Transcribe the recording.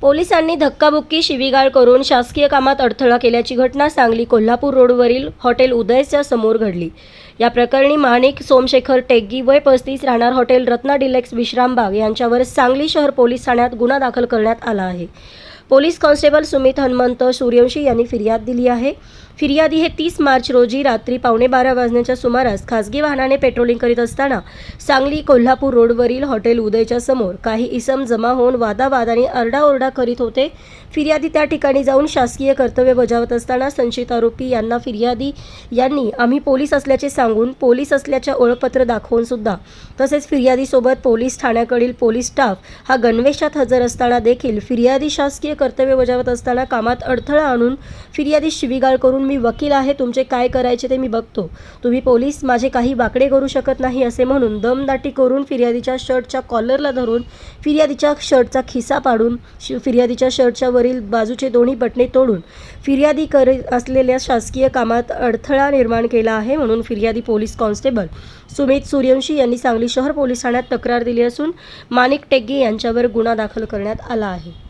पोलिसांनी धक्काबुक्की शिवीगाळ करून शासकीय कामात अडथळा केल्याची घटना सांगली कोल्हापूर रोडवरील हॉटेल उदयच्या समोर घडली. या प्रकरणी माणिक सोमशेखर टेग्गी वय पस्तीस राहणार हॉटेल रत्ना डिलेक्स विश्रामबाग यांच्यावर सांगली शहर पोलीस ठाण्यात गुन्हा दाखल करण्यात आला आहे. पोलीस कॉन्स्टेबल सुमित हनुमंत सूर्यवंशी यांनी फिर्याद दिली आहे. फिर्यादी हे तीस मार्च रोजी रात्री पावणे बारा वाजण्याच्या सुमारास खासगी वाहनाने पेट्रोलिंग करीत असताना सांगली कोल्हापूर रोडवरील हॉटेल उदयच्या समोर काही इसम जमा होऊन वादावाद आणि आरडाओरडा करीत होते. फिर्यादी त्या ठिकाणी जाऊन शासकीय कर्तव्य बजावत असताना संशयित आरोपी यांना फिर्यादी यांनी आम्ही पोलीस असल्याचे सांगून पोलीस असल्याच्या ओळखपत्र दाखवून सुद्धा तसेच फिर्यादीसोबत पोलीस ठाण्याकडील पोलीस स्टाफ हा गणवेशात हजर असताना देखील फिर्यादी शासकीय कर्तव्य बजावत असताना कामात अडथळा आणून फिर्यादी शिवीगाळ करून मी वकील आहे तुमचे काय करायचे ते मी बघतो. तुम्ही पोलीस माझे काही वाकडे करू शकत नाही असे म्हणून दमदाटी करून फिर्यादीच्या शर्टच्या कॉलरला धरून फिर्यादीच्या शर्टचा खिसा पाडून शि- फिर्यादीच्या शर्टच्या वरील बाजूचे दोन्ही बटणे तोडून फिर्यादी करीत असलेल्या शासकीय कामात अडथळा निर्माण केला आहे म्हणून फिर्यादी पोलीस कॉन्स्टेबल सुमित सूर्यवंशी यांनी सांगली शहर पोलीस ठाण्यात तक्रार दिली असून माणिक टेग्गे यांच्यावर गुन्हा दाखल करण्यात आला आहे.